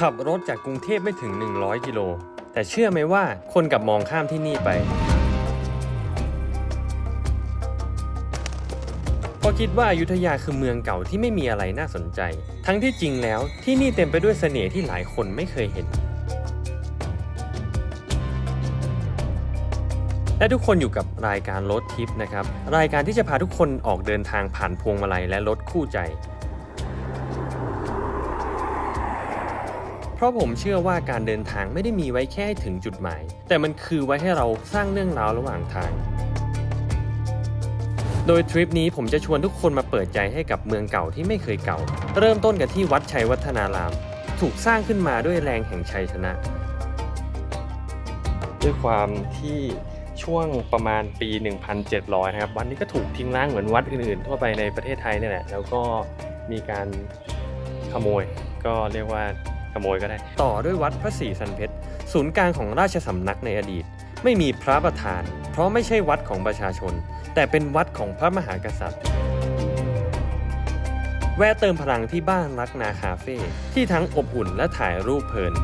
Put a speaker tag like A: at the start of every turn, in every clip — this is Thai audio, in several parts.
A: ขับรถจากกรุงเทพไม่ถึง 100 กิโล แต่เชื่อไหมว่าคนกลับมองข้ามที่นี่ไปพราะคิดว่าอายุทยาคือเมืองเก่าที่ไม่มีอะไรน่าสนใจ ทั้งที่จริงแล้วที่นี่เต็มไปด้วยเสน่ห์ที่หลายคนไม่เคยเห็น และทุกคนอยู่กับรายการรถทิปนะครับ รายการที่จะพาทุกคนออกเดินทางผ่านพวงมาลัยและรถคู่ใจ เพราะผมเชื่อว่าการเดินทางไม่ได้มีไว้แค่ให้ถึงจุดหมาย แต่มันคือไว้ให้เราสร้างเรื่องราวระหว่างทาง โดยทริปนี้ผมจะชวนทุกคนมาเปิดใจให้กับเมืองเก่าที่ไม่เคยเก่า เริ่มต้นกันที่วัดชัยวัฒนาราม ถูกสร้างขึ้นมาด้วยแรงแห่งชัยชนะ ด้วยความที่ช่วงประมาณปี 1700 นะครับ วัดนี้ก็ถูกทิ้งร้างเหมือนวัดอื่นๆ ทั่วไปในประเทศไทยนี่แหละ แล้วก็มีการขโมย ก็เรียกว่า ขโมยก็ได้ ต่อด้วยวัดพระศรีสันเพชรศูนย์กลางของราชสำนักในอดีต ไม่มีพระประธาน เพราะไม่ใช่วัดของประชาชน แต่เป็นวัดของพระมหากษัตริย์ แวะเติมพลังที่บ้านรักนาคาเฟ่ที่ทั้งอบอุ่นและถ่ายรูปเพลิน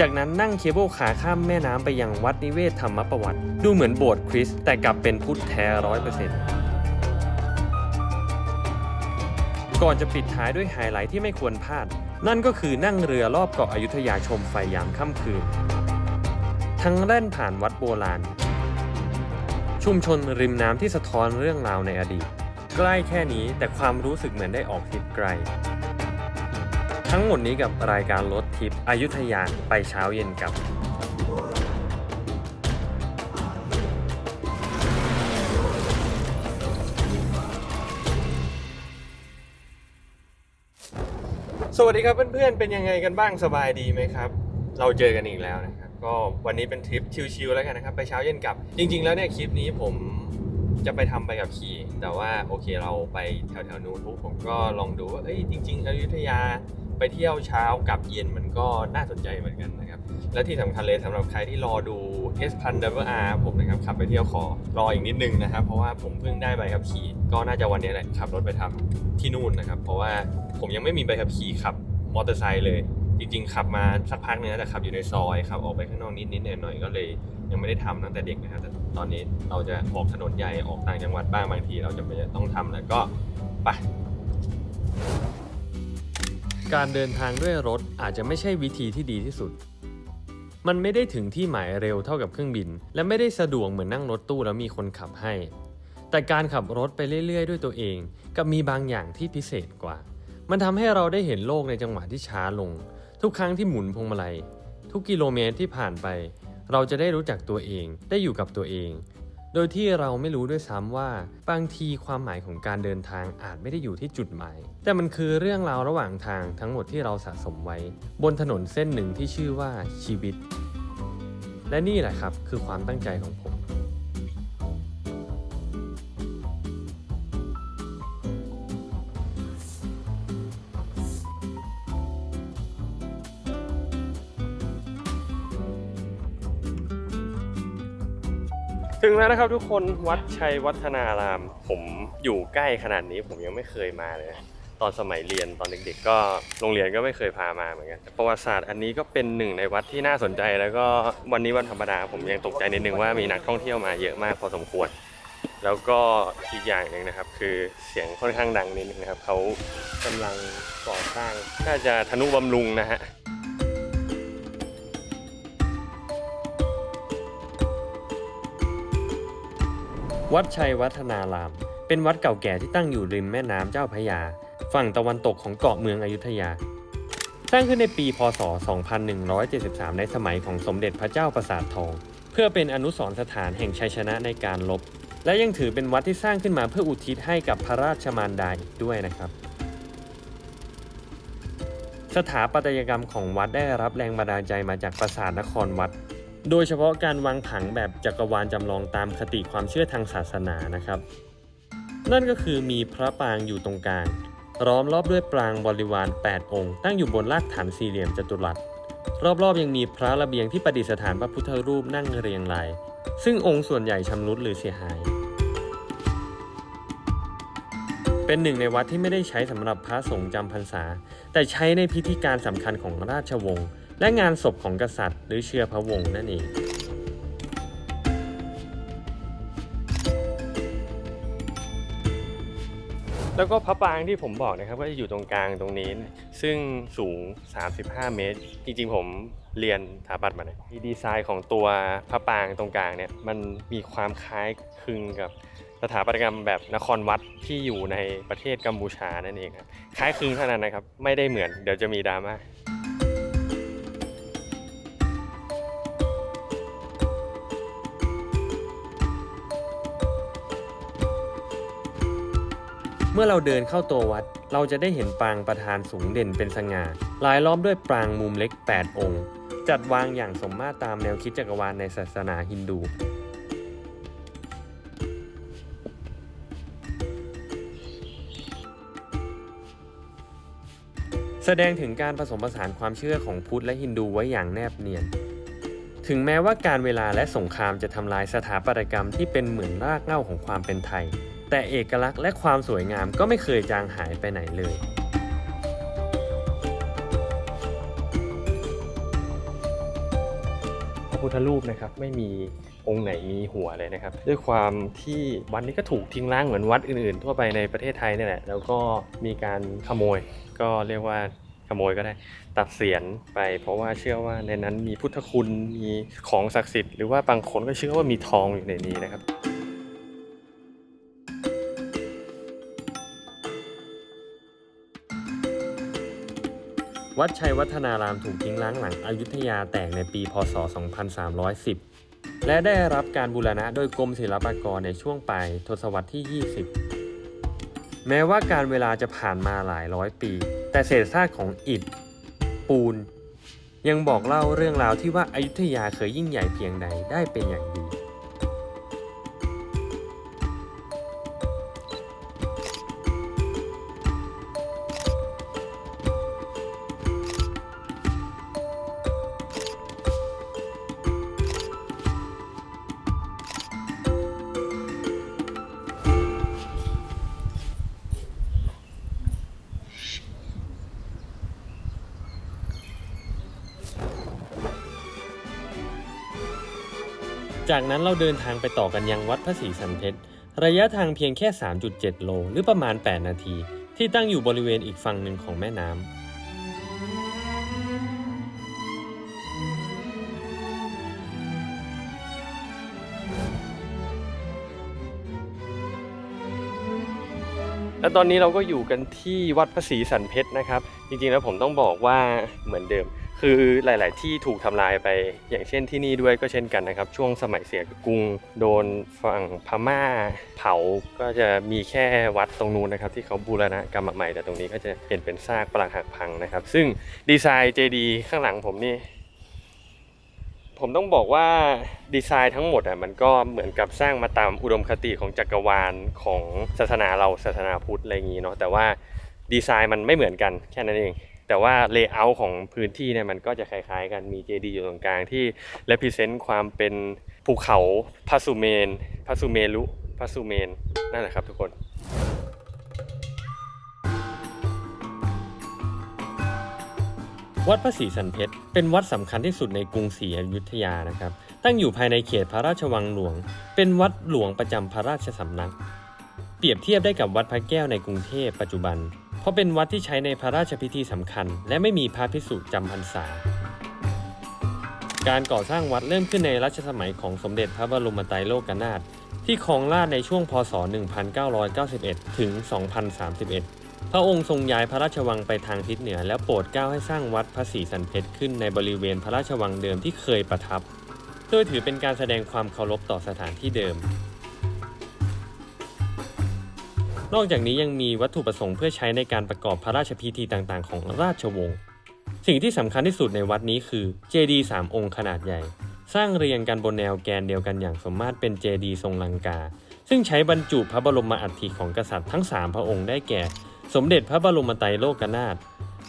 A: จากนั้นนั่งเคเบิลคาข้ามแม่น้ำไปยังวัดนิเวศธรรมประวัติ ดูเหมือนโบสถ์คริสต์แต่กลับเป็นพุทธแท้ร้อยเปอร์เซ็นต์ก่อนจะปิดท้ายด้วยไฮไลท์ที่ไม่ควรพลาด นั่นก็คือนั่งเรือรอบเกาะอยุธยาชมไฟยามค่ำคืน ทั้งแล่นผ่านวัดโบราณ ชุมชนริมน้ำที่สะท้อนเรื่องราวในอดีต ใกล้แค่นี้แต่ความรู้สึกเหมือนได้ออกทริปไกล ทั้งหมดนี้กับรายการรถทิปอยุธยาไปเช้าเย็นกลับ สวัสดีครับเพื่อนๆ เป็นยังไงกันบ้างสบายดีไหมครับ เราเจอกันอีกแล้วนะครับ ก็วันนี้เป็นทริปชิลๆแล้วกันนะครับ ไปเช้าเย็นกลับ จริง ๆ แล้วเนี่ยคลิปนี้ผมจะไปทำไปกับขี่ แต่ว่าโอเคเราไปแถวๆนู้นปุ๊บผมก็ลองดูว่าเอ้ยจริง ๆอยุธยาไปเที่ยวเช้ากับเย็นมันก็น่าสนใจเหมือนกันนะครับ และที่สำคัญเลยสำหรับใครที่รอดู S พัน w R ผมนะครับขับไปเที่ยวขอรออีกนิดนึงนะครับ เพราะว่าผมเพิ่งได้ใบขับขี่ ก็น่าจะวันนี้แหละขับรถไปทำที่นู่นนะครับ เพราะว่าผมยังไม่มีใบขับขี่ขับมอเตอร์ไซค์เลย จริงๆ ขับมาสักพักนึงแล้วแต่ขับอยู่ในซอยขับออกไปข้างนอกนิดๆหน่อยๆก็เลยยังไม่ได้ทำตั้งแต่เด็กนะครับแต่ตอนนี้เราจะออกถนนใหญ่ออกต่างจังหวัดบ้างบางที เราจะไม่ต้องทำแล้วก็ไปการเดินทางด้วยรถอาจจะไม่ใช่วิธีที่ดีที่สุด มันไม่ได้ถึงที่หมายเร็วเท่ากับเครื่องบิน และไม่ได้สะดวกเหมือนนั่งรถตู้แล้วมีคนขับให้ แต่การขับรถไปเรื่อยๆ ด้วยตัวเอง กับมีบางอย่างที่พิเศษกว่า มันทำให้เราได้เห็นโลกในจังหวะที่ช้าลง ทุกครั้งที่หมุนพวงมาลัย ทุกกิโลเมตรที่ผ่านไป เราจะได้รู้จักตัวเอง ได้อยู่กับตัวเอง โดยที่เราไม่รู้ด้วยซ้ำว่า บางทีความหมายของการเดินทางอาจไม่ได้อยู่ที่จุดหมาย แต่มันคือเรื่องราวระหว่างทางทั้งหมดที่เราสะสมไว้ บนถนนเส้นหนึ่งที่ชื่อว่าชีวิต และนี่แหละครับคือความตั้งใจของผม งแล้วนะครับทุกคนวัดชัยวัฒนาราม ผมอยู่ใกล้ขนาดนี้ผมยังไม่เคยมาเลย ตอนสมัยเรียนตอนเด็กๆ ก็โรงเรียนก็ไม่เคยพามาเหมือนกันประวัติศาสตร์อันนี้ก็เป็นหนึ่งในวัดที่น่าสนใจ แล้วก็วันนี้วันธรรมดาผมยังตกใจนิดนึงว่ามีนักท่องเที่ยวมาเยอะมากพอสมควร แล้วก็อีกอย่างหนึ่งนะครับ คือเสียงค่อนข้างดังนิดนึงนะครับเขากำลังก่อสร้างน่าจะทนุบำรุงนะฮะ วัดชัยวัฒนาราม เป็นวัดเก่าแก่ที่ตั้งอยู่ริมแม่น้ำเจ้าพระยา ฝั่งตะวันตกของเกาะเมืองอยุธยา สร้างขึ้นในปีพศ 2173 ในสมัยของสมเด็จพระเจ้าประสาททอง เพื่อเป็นอนุสรณ์สถานแห่งชัยชนะในการลบและยังถือเป็นวัดที่สร้างขึ้นมาเพื่ออุทิศให้กับพระราชมารดาอีกด้วยนะครับสถาปัตยกรรมของวัดได้รับแรงบันดาลใจมาจากปราสาทนครวัด โดยเฉพาะการวางผังแบบจักรวาลจำลองตามคติความเชื่อทางศาสนานะครับ นั่นก็คือมีพระปางอยู่ตรงกลาง ล้อมรอบด้วยปรางบริวาร 8 องค์ ตั้งอยู่บนรากฐานสี่เหลี่ยมจัตุรัส รอบๆยังมีพระระเบียงที่ประดิษฐานพระพุทธรูปนั่งเรียงราย ซึ่งองค์ส่วนใหญ่ชำรุดหรือเสียหาย เป็นหนึ่งในวัดที่ไม่ได้ใช้สำหรับพระสงฆ์จำพรรษา แต่ใช้ในพิธีการสำคัญของราชวงศ์ และงานศพของกษัตริย์ หรือเชื้อพระวงศ์นั่นเองแล้วก็พระปรางที่ผมบอกนะครับก็จะอยู่ตรงกลางตรงนี้ซึ่งสูง 35 เมตร จริงๆผมเรียนสถาปัตย์มาเนี่ยดีไซน์ของตัวพระปรางตรงกลางเนี่ยมันมีความคล้ายคลึงกับสถาปัตยกรรมแบบนครวัดที่อยู่ในประเทศกัมพูชานั่นเองครับคล้ายคลึงเท่านั้นนะครับ ไม่ได้เหมือนเดี๋ยวจะมีดราม่า เมื่อเราเดินเข้าตัววัด เราจะได้เห็นปางประธานสูงเด่นเป็นสง่าลายล้อมด้วยปรางมุมเล็ก 8 องค์ จัดวางอย่างสมมาตรตามแนวคิดจักรวาลในศาสนาฮินดู แสดงถึงการผสมผสานความเชื่อของพุทธและฮินดูไว้อย่างแนบเนียน ถึงแม้ว่าการเวลาและสงครามจะทำลายสถาปัตยกรรมที่เป็นเหมือนรากเหง้าของความเป็นไทย แต่เอกลักษณ์และความสวยงามก็ไม่เคยจางหายไปไหนเลยพระพุทธรูปนะครับไม่มีองค์ไหนมีหัวเลยนะครับ ด้วยความที่วัดนี้ก็ถูกทิ้งร้างเหมือนวัดอื่นๆ ทั่วไปในประเทศไทยนี่แหละแล้วก็มีการขโมยก็เรียกว่าขโมยก็ได้ตัดเสียนไปเพราะว่าเชื่อว่าในนั้นมีพุทธคุณมีของศักดิ์สิทธิ์หรือว่าบางคนก็เชื่อว่ามีทองอยู่ในนี้นะครับ วัดชัยวัฒนารามถูกทิ้งร้างหลังอยุธยาแตกในปี พศ 2310 และได้รับการบูรณะโดยกรมศิลปากรในช่วงปลายทศวรรษที่ 20 แม้ว่าการเวลาจะผ่านมาหลายร้อยปี แต่เศษซากของอิฐ ปูน ยังบอกเล่าเรื่องราวที่ว่าอายุทยาเคยยิ่งใหญ่เพียงใดได้เป็นอย่างดี จากนั้นเราเดินทางไปต่อกันยังวัดพระศรีสันเพชรระยะทางเพียงแค่ 3.7 โล หรือประมาณ 8 นาที ที่ตั้งอยู่บริเวณอีกฝั่งหนึ่งของแม่น้ำและตอนนี้เราก็อยู่กันที่วัดพระศรีสันเพชรนะครับ จริงๆแล้วผมต้องบอกว่าเหมือนเดิม คือหลาย ๆ ที่ถูกทำลายไปอย่างเช่นที่นี่ด้วยก็เช่นกันนะครับ ช่วงสมัยเสียกรุงโดนฝั่งพม่าเผาก็จะมีแค่วัดตรงนู้นนะครับที่เขาบูรณะกรรมใหม่แต่ตรงนี้ก็จะเห็นเป็นซากปรักหักพังนะครับ ซึ่งดีไซน์เจดีข้างหลังผมนี่ผมต้องบอกว่าดีไซน์ทั้งหมดอะมันก็เหมือนกับสร้างมาตามอุดมคติของจักรวาลของศาสนาเราศาสนาพุทธอะไรอย่างนี้เนาะแต่ว่าดีไซน์มันไม่เหมือนกันแค่นั้นเอง แต่ว่าเลเยอร์ของพื้นที่เนี่ยมันก็จะคล้ายๆกันมีเจดีย์อยู่ตรงกลางที่ represent ความเป็นภูเขาพาสุเมนพาสุเมรุพาสุเมนนั่นแหละครับทุกคนวัดพระศรีสันเพชรเป็นวัดสำคัญที่สุดในกรุงศรีอยุธยานะครับ ตั้งอยู่ภายในเขตพระราชวังหลวง เป็นวัดหลวงประจำพระราชสำนัก เปรียบเทียบได้กับวัดพระแก้วในกรุงเทพปัจจุบัน เพราะเป็นวัดที่ใช้ในพระราชพิธีสำคัญ และไม่มีพระภิกษุจำพรรษา การก่อสร้างวัดเริ่มขึ้นในรัชสมัยของสมเด็จพระบรมไตรโลกนาถที่ครองราชในช่วงพศ 1991 ถึง 2031 พระองค์ทรงย้ายพระราชวังไปทางทิศเหนือ แล้วโปรดเกล้าให้สร้างวัดพระศรีสันเพชรขึ้นในบริเวณพระราชวังเดิมที่เคยประทับ โดยถือเป็นการแสดงความเคารพต่อสถานที่เดิม นอกจากนี้ยังมีวัตถุประสงค์เพื่อใช้ในการประกอบพระราชพิธีต่างๆ ของราชวงศ์ สิ่งที่สำคัญที่สุดในวัดนี้คือเจดีย์สามองค์ขนาดใหญ่ สร้างเรียงกันบนแนวแกนเดียวกันอย่างสมมาตรเป็นเจดีย์ทรงลังกา ซึ่งใช้บรรจุพระบรมอัฐิของกษัตริย์ทั้ง 3 พระองค์ได้แก่ สมเด็จพระบรมไตรโลกนาถ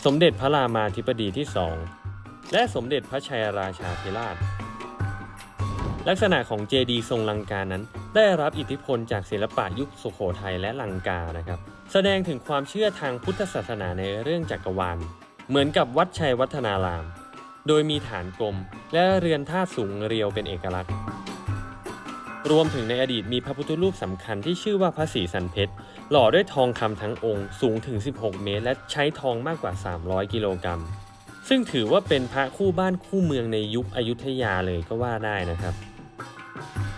A: สมเด็จพระรามาธิบดีที่สองและสมเด็จพระชัยราชาธิราช ลักษณะของเจดีย์ทรงลังกานั้น ได้รับอิทธิพลจากศิลปะยุคสุโขทัยและลังกานะครับ แสดงถึงความเชื่อทางพุทธศาสนาในเรื่องจักรวาล เหมือนกับวัดชัยวัฒนาราม โดยมีฐานกลม และเรือนท่าสูงเรียวเป็นเอกลักษณ์ รวมถึงในอดีตมีพระพุทธรูปสำคัญที่ชื่อว่าพระศรีสันเพชรหล่อด้วยทองคำทั้งองค์สูงถึง 16 เมตร และใช้ทองมากกว่า 300 กิโลกรัมซึ่งถือว่าเป็นพระคู่บ้านคู่เมืองในยุคอยุธยาเลยก็ว่าได้นะครับ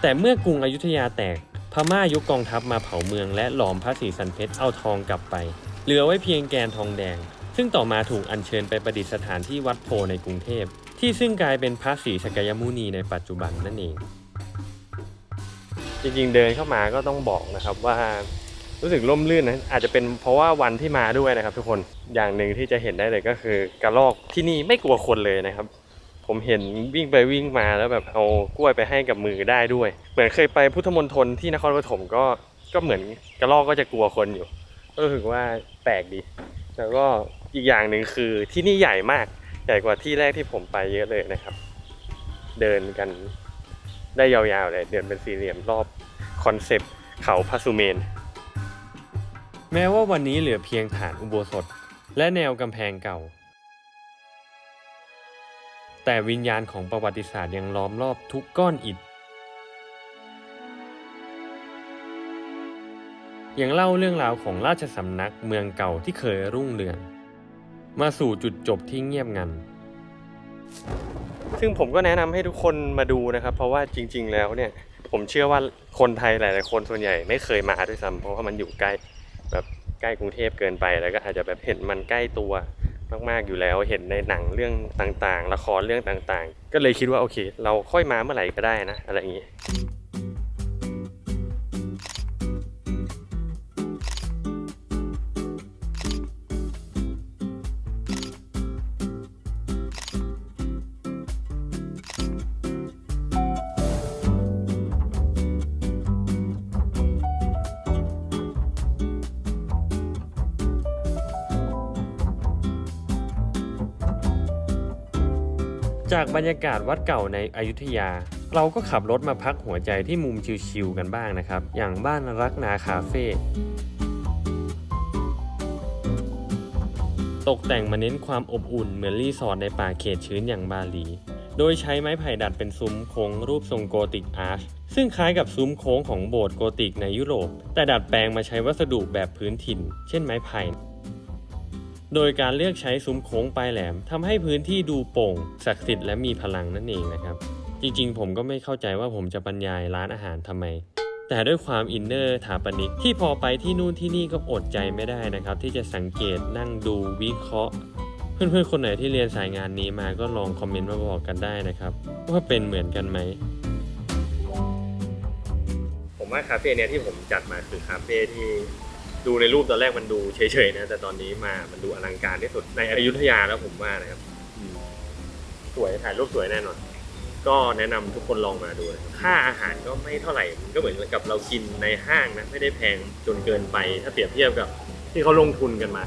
A: แต่เมื่อกรุงอยุธยาแตก พม่ายกกองทัพมาเผาเมืองและหลอมพระศรีสันเพชรเอาทองกลับไป เหลือไว้เพียงแกนทองแดง ซึ่งต่อมาถูกอัญเชิญไปประดิษฐานที่วัดโพในกรุงเทพ ที่ซึ่งกลายเป็นพระศรีสกยมุนีในปัจจุบันนั่นเอง
B: จริงๆเดินเข้ามาก็ต้องบอกนะครับว่ารู้สึกร่มรื่นนะอาจจะเป็นเพราะว่าวันที่มาด้วยนะครับ ทุกคนอย่างหนึ่งที่จะเห็นได้เลยก็คือกระรอกที่นี่ไม่กลัวคนเลยนะครับ ผมเห็นวิ่งไปวิ่งมาแล้วแบบเอากล้วยไปให้กับมือได้ด้วย เหมือนเคยไปพุทธมณฑลที่นครปฐมก็ก็เหมือนกระรอกก็จะกลัวคนอยู่ก็รู้สึกว่าแปลกดี แล้วก็อีกอย่างหนึ่งคือที่นี่ใหญ่มากใหญ่กว่าที่แรกที่ผมไปเยอะเลยนะครับ เดินกันได้ยาวๆเลยเดินเป็นสี่เหลี่ยมรอบคอนเซปต์เขาพาสุเมน
A: แม้ว่าวันนี้เหลือเพียงฐานอุโบสถ และแนวกำแพงเก่า แต่วิญญาณของประวัติศาสตร์ยังล้อมรอบทุกก้อนอิฐยังเล่าเรื่องราวของราชสำนักเมืองเก่าที่เคยรุ่งเรือง มาสู่จุดจบที่เงียบงัน
B: ซึ่งผมก็แนะนำให้ทุกคนมาดูนะครับ เพราะว่าจริง ๆ แล้วเนี่ย ผมเชื่อว่าคนไทยหลาย ๆ คนส่วนใหญ่ไม่เคยมาด้วยซ้ำเพราะว่ามันอยู่ใกล้แบบใกล้กรุงเทพเกินไปแล้วก็อาจจะแบบเห็นมันใกล้ตัว มากๆอยู่แล้วเห็นในหนังเรื่องต่างๆ ละครเรื่องต่างๆ ก็เลยคิดว่าโอเค เราค่อยมาเมื่อไหร่ก็ได้นะ อะไรอย่างนี้
A: จากบรรยากาศวัดเก่าในอยุธยา เราก็ขับรถมาพักหัวใจที่มุมชิลๆกันบ้างนะครับ อย่างบ้านรักนาคาเฟ่ตกแต่งมาเน้นความอบอุ่นเหมือนรีสอร์ทในป่าเขตชื้นอย่างบาหลี โดยใช้ไม้ไผ่ดัดเป็นซุ้มโค้งรูปทรงโกติกอาร์ช ซึ่งคล้ายกับซุ้มโค้งของโบสถ์โกติกในยุโรป แต่ดัดแปลงมาใช้วัสดุแบบพื้นถิ่น เช่นไม้ไผ่ โดยการเลือกใช้ซุ้มโค้งปลายแหลมทำให้พื้นที่ดูโปร่ง ศักดิ์สิทธิ์และมีพลังนั่นเองนะครับ จริงๆ ผมก็ไม่เข้าใจว่าผมจะบรรยายร้านอาหารทำไม แต่ด้วยความอินเนอร์ถาปนิกที่พอไปที่นู่นที่นี่ก็อดใจไม่ได้นะครับ ที่จะสังเกตนั่งดูวิเคราะห์เพื่อนๆ คนไหนที่เรียนสายงานนี้มาก็ลองคอมเมนต์มาบอกกันได้นะครับ ว่าเป็นเหมือนกันไหม
B: ผมว่าคาเฟ่เนี้ยที่ผมจัดมาคือคาเฟ่ที่ ดูในรูปตอนแรกมันดูเฉยๆนะแต่ตอนนี้มามันดูอลังการที่สุดในอยุธยาแล้วผมว่านะครับสวยถ่ายรูปสวยแน่นอน ก็แนะนำทุกคนลองมาดูค่าอาหารก็ไม่เท่าไหร่มันก็เหมือนกับเรากินในห้างนะไม่ได้แพงจนเกินไป ถ้าเปรียบเทียบกับที่เขาลงทุนกันมา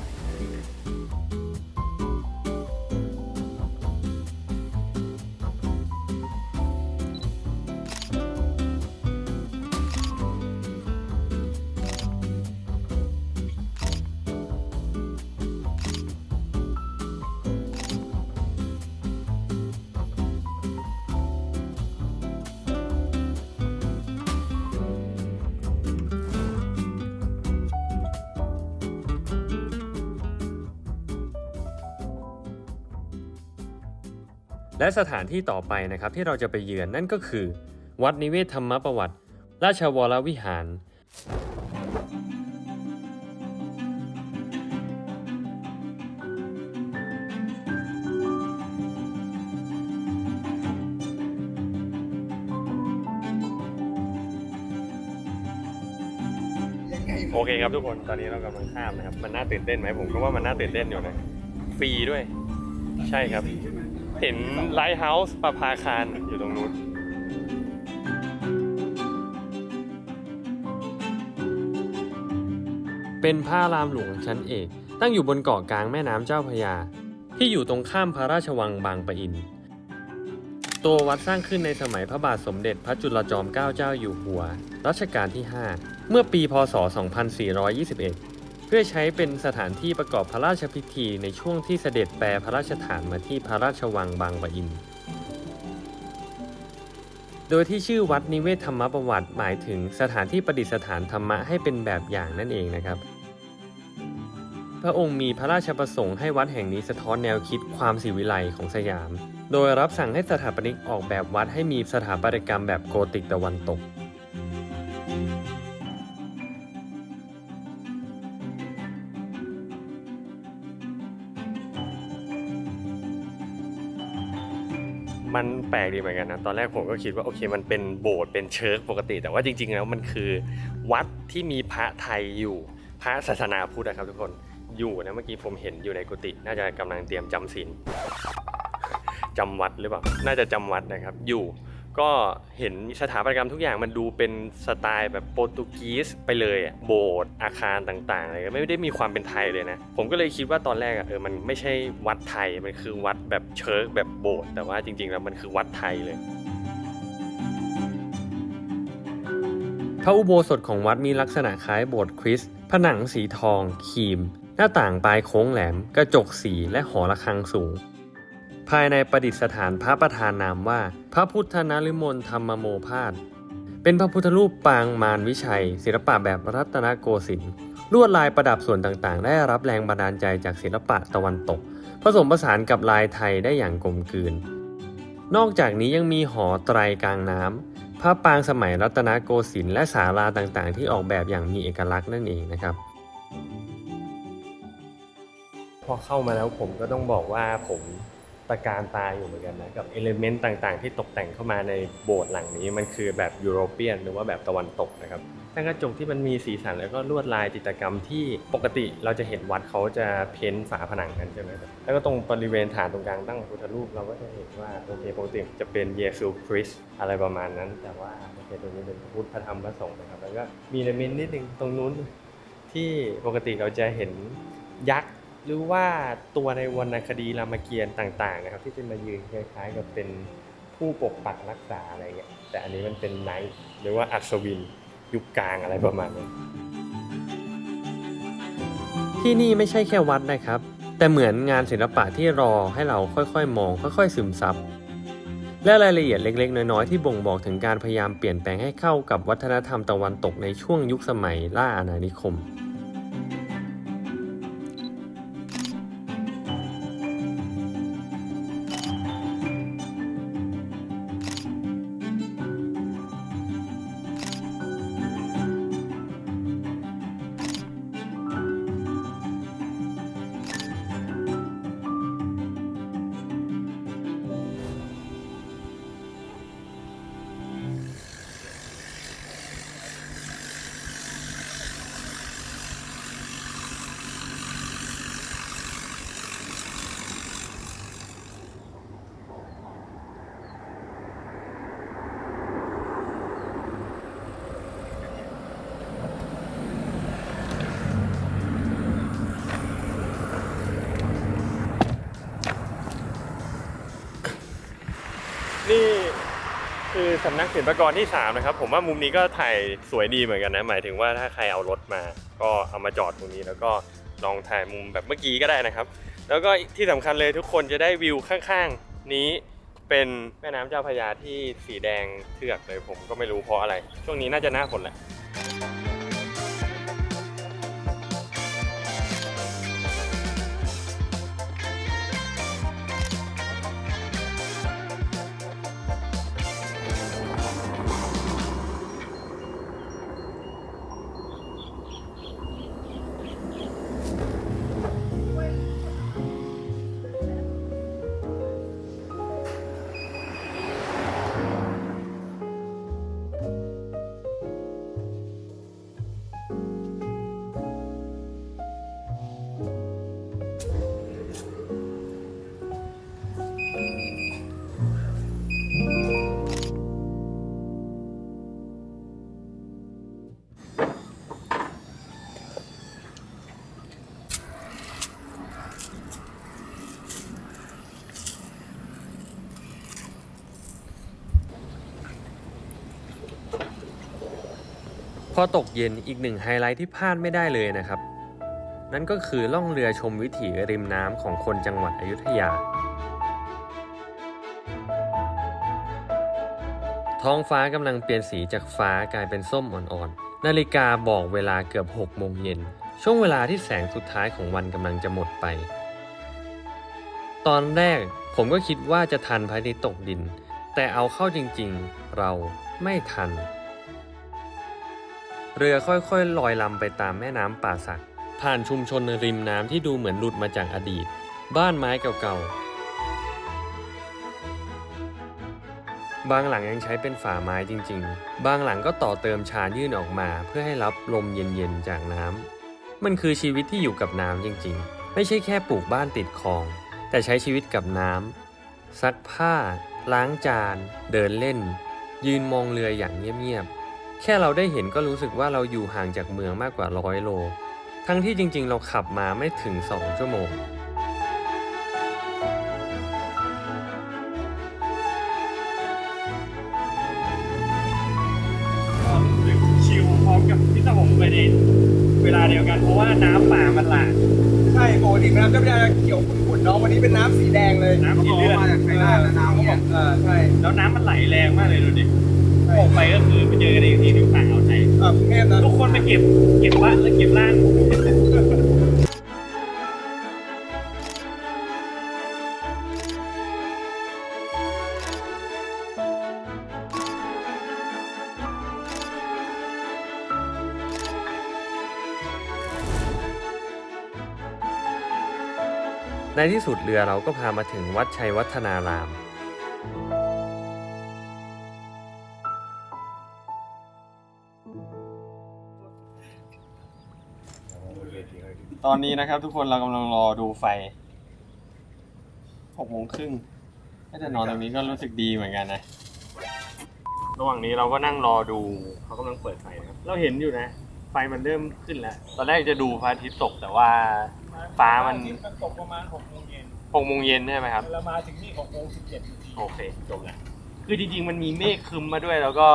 A: และสถานที่ต่อไปนะครับที่เราจะไปเยือนนั่นก็คือ วัดนิเวศธรรมประวัติ ราชวรวิหาร
B: โอเคครับทุกคนตอนนี้เรากำลังข้ามนะครับ มันน่าตื่นเต้นไหมผมก็ว่ามันน่าตื่นเต้นอยู่นะฟรีด้วย ใช่ครับ เห็นไลท์เฮาส์ประภาคารอยู่ตรงนู้น
A: เป็นพระรามหลวงชั้นเอก ตั้งอยู่บนเกาะกลางแม่น้ำเจ้าพระยา ที่อยู่ตรงข้ามพระราชวังบางปะอิน ตัววัดสร้างขึ้นในสมัยพระบาทสมเด็จพระจุลจอมเกล้าเจ้าอยู่หัว รัชกาลที่ 5 เมื่อปีพศ 2421 เพื่อใช้เป็นสถานที่ประกอบพระราชพิธีในช่วงที่เสด็จแปรพระราชฐานมาที่พระราชวังบางปะอิน โดยที่ชื่อวัดนิเวศธรรมประวัติหมายถึงสถานที่ประดิษฐานธรรมะให้เป็นแบบอย่างนั่นเองนะครับพระองค์มีพระราชประสงค์ให้วัดแห่งนี้สะท้อนแนวคิดความศิวิไลของสยาม โดยรับสั่งให้สถาปนิกออกแบบวัดให้มีสถาปัตยกรรมแบบโกธิกตะวันตก
B: มันแปลกดีเหมือนกันนะตอนแรกผมก็คิดว่าโอเคมันเป็นโบสถ์เป็นเชิร์กปกติ แต่ว่าจริง ๆ แล้วมันคือ วัดที่มีพระไทยอยู่พระศาสนาพุทธนะครับทุกคนอยู่นะเมื่อกี้ผมเห็นอยู่ในกุฏิน่าจะกำลังเตรียมจำศีลจำวัดหรือเปล่าน่าจะจำวัดนะครับอยู่ ก็เห็นสถาปัตยกรรมทุกอย่างมันดูเป็นสไตล์แบบโปรตุกีสไปเลยอะโบสถ์อาคารต่างๆอะไรก็ไม่ได้มีความเป็นไทยเลยนะ ผมก็เลยคิดว่าตอนแรกอะเออมันไม่ใช่วัดไทยมันคือวัดแบบเชิร์กแบบโบสถ์แต่ว่าจริงๆแล้วมันคือวัดไทยเลย
A: พระอุโบสถของวัดมีลักษณะคล้ายโบสถ์คริสต์ผนังสีทองครีม หน้าต่างปลายโค้งแหลม กระจกสีและหอระฆังสูง ภายในประดิษฐานพระประธานนามว่า พระพุทธนฤมลธรรมโมพาสเป็นพระพุทธรูปปางมารวิชัย ศิลปะแบบรัตนโกสินทร์ลวดลายประดับส่วนต่างๆ ได้รับแรงบันดาลใจจากศิลปะตะวันตก ผสมผสานกับลายไทยได้อย่างกลมกลืน นอกจากนี้ยังมีหอไตรกลางน้ำพระปางสมัยรัตนโกสินทร์และศาลาต่างๆ ที่ออกแบบอย่างมีเอกลักษณ์นั่นเองนะครับ
B: พอเข้ามาแล้วผมก็ต้องบอกว่าผม ตะการตาอยู่เหมือนกันนะกับเอลิเมนต์ต่างๆ ที่ตกแต่งเข้ามาในโบสถ์หลังนี้มันคือแบบยุโรเปียนหรือว่าแบบตะวันตกนะครับทั้งกระจกที่มันมีสีสันแล้วก็ลวดลายจิตรกรรมที่ปกติเราจะเห็นวัดเขาจะเพ้นฝาผนังกันใช่ไหมแล้วก็ตรงบริเวณฐานตรงกลางตั้งพระพุทธรูปเราก็จะเห็นว่าโอเคปกติจะเป็นเยซูคริสต์อะไรประมาณนั้น แต่ว่าโอเคตรงนี้เป็นพุทธธรรมพระสงฆ์นะครับแล้วก็มีเอลิเมนต์นิดนึงตรงนู้นที่ปกติเราจะเห็นยักษ์ หรือว่าตัวในวรรณคดีรามเกียรติ์ต่างๆนะครับที่จะมายืนคล้ายๆกับเป็นผู้ปกปักรักษาอะไรเงี้ยแต่อันนี้มันเป็นไนท์หรือว่าอัศวินยุคกลางอะไรประมาณนั้
A: ที่นี่ไม่ใช่แค่วัดนะครับ แต่เหมือนงานศิลปะที่รอให้เราค่อยๆ มอง ค่อย ๆ ซึมซับและรายละเอียดเล็ก ๆ น้อย ๆ ที่บ่งบอกถึงการพยายามเปลี่ยนแปลงให้เข้ากับวัฒนธรรมตะวันตกในช่วงยุคสมัยล่าอาณานิคม
B: สำนักศิลปากรที่ 3 นะครับ ผมว่ามุมนี้ก็ถ่ายสวยดีเหมือนกันนะ หมายถึงว่าถ้าใครเอารถมา ก็เอามาจอดตรงนี้แล้วก็ลองถ่ายมุมแบบเมื่อกี้ก็ได้นะครับ แล้วก็ที่สำคัญเลยทุกคนจะได้วิวข้างๆ นี้เป็นแม่น้ำเจ้าพระยาที่สีแดงเทือกเลยผมก็ไม่รู้เพราะอะไร ช่วงนี้น่าจะหน้าฝนแหละ
A: พอตกเย็นอีกหนึ่งไฮไลท์ที่พลาดไม่ได้เลยนะครับ นั่นก็คือล่องเรือชมวิถีริมน้ำของคนจังหวัดอยุธยา ท้องฟ้ากำลังเปลี่ยนสีจากฟ้ากลายเป็นส้มอ่อนๆ นาฬิกาบอกเวลาเกือบ6โมงเย็น ช่วงเวลาที่แสงสุดท้ายของวันกำลังจะหมดไป ตอนแรกผมก็คิดว่าจะทันพระอาทิตย์ตกดิน แต่เอาเข้าจริงๆ เราไม่ทัน เรือค่อยๆลอยลำไปตามแม่น้ำป่าสัก ผ่านชุมชนริมน้ำที่ดูเหมือนหลุดมาจากอดีต บ้านไม้เก่าๆ บางหลังยังใช้เป็นฝาไม้จริงๆ บางหลังก็ต่อเติมชานยื่นออกมา เพื่อให้รับลมเย็นๆจากน้ำ มันคือชีวิตที่อยู่กับน้ำจริงๆ ไม่ใช่แค่ปลูกบ้านติดคลอง แต่ใช้ชีวิตกับน้ำซักผ้า ล้างจาน เดินเล่น ยืนมองเรืออย่างเงียบๆ แค่เราได้เห็นก็รู้สึกว่าเราอยู่ห่างจากเมืองมากกว่าร้อยโล ทั้งที่จริงๆ เราขับมาไม่ถึง 2 ชั่วโมง
B: ชิลพร้อมกับที่สมองไปในเวลาเดียวกัน เพราะว่าน้ำป่ามันหลาก
C: ใช่ปกติน้ำจะไม่ได้เขียวขุ่นๆเนาะวันนี้เป็นน้ำสีแดงเลย
B: น้ำสีเลือด
C: มาจากไชน่าแล้วน้ำเนี่ยเออใช่
B: แล้วน้ำมันไหลแรงมากเลยดูดิ
C: ใช่
B: ออกไปก็คือไปเจอกันอีกทีที่ฝั่งอ่าวไทย
C: เออกรุงเทพนะ
B: ทุกคนไปเก็บเก็บบ้านแล้วเก็บร่าง
A: ในที่สุดเรือเราก็พามาถึงวัดชัยวัฒนาราม
B: ตอนนี้นะครับ ทุกคนเรากำลังรอดูไฟหกโมงครึ่งถ้าจะนอนตรงนี้ก็รู้สึกดีเหมือนกันนะ ระหว่างนี้เราก็นั่งรอดูเขากำลังเปิดไฟนะครับ เราเห็นอยู่นะ ไฟมันเริ่มขึ้นแล้ว ตอนแรกจะดูพระอาทิตย์ตกแต่ว่า ฟ้ามัน
C: ตกประมาณหกโมงเย็น
B: หกโมงเย็นใช่ไหมครับ
C: เรามาถึงนี่หกโมงสิบเจ็ดนาที
B: โอเคจบแล้วคือจริงๆมันมีเมฆครึมมาด้วย แล้วก็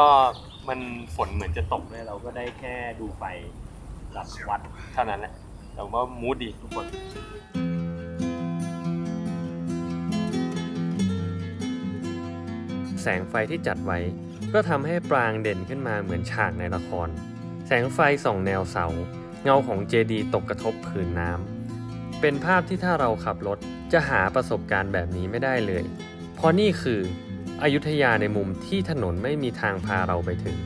B: มันฝนเหมือนจะตกด้วยเราก็ได้แค่ดูไฟกับวัดเท่านั้นแหละ แต่ว่ามูดดีทุกคน
A: แสงไฟที่จัดไว้ ก็ทำให้ปรางเด่นขึ้นมาเหมือนฉากในละคร แสงไฟส่องแนวเสา เงาของเจดีตกกระทบผืนน้ำ เป็นภาพที่ถ้าเราขับรถจะหาประสบการณ์แบบนี้ไม่ได้เลย เพราะนี่คือ อยุธยาในมุมที่ถนนไม่มีทางพาเราไปถึง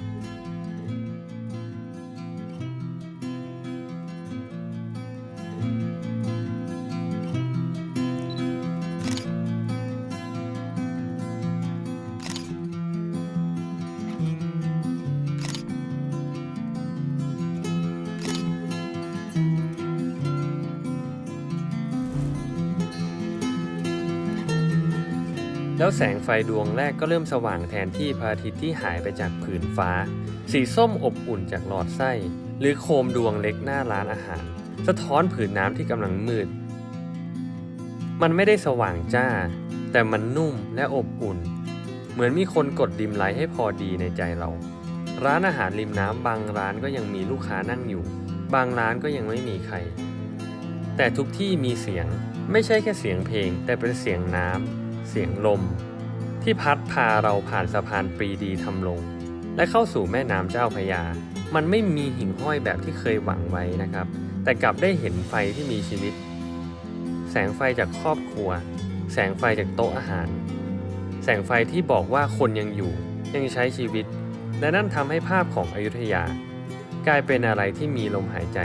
A: แล้วแสงไฟดวงแรกก็เริ่มสว่างแทนที่พระอาทิตย์ที่หายไปจากผืนฟ้า สีส้มอบอุ่นจากหลอดไส้ หรือโคมดวงเล็กหน้าร้านอาหาร สะท้อนผืนน้ำที่กำลังมืด มันไม่ได้สว่างจ้า แต่มันนุ่มและอบอุ่น เหมือนมีคนกดดิมไลท์ให้พอดีในใจเรา ร้านอาหารริมน้ำบางร้านก็ยังมีลูกค้านั่งอยู่ บางร้านก็ยังไม่มีใคร แต่ทุกที่มีเสียง ไม่ใช่แค่เสียงเพลง แต่เป็นเสียงน้ำ สียงลม ที่พัดพาเราผ่านสะพานปรีดีทำลง และเข้าสู่แม่น้ำเจ้าพยา มันไม่มีหิ่งห้อยแบบที่เคยหวังไว้นะครับ แต่กลับได้เห็นไฟที่มีชีวิต แสงไฟจากครอบครัว แสงไฟจากโต๊ะอาหาร แสงไฟที่บอกว่าคนยังอยู่ ยังใช้ชีวิต และนั่นทำให้ภาพของอยุธยา กลายเป็นอะไรที่มีลมหายใจ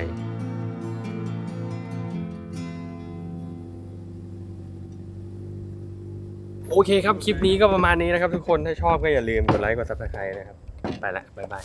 B: โอเคครับ คลิปนี้ก็ประมาณนี้นะครับทุกคน ถ้าชอบก็อย่าลืมกดไลค์ กด subscribe นะครับ ไปละ บ๊ายบาย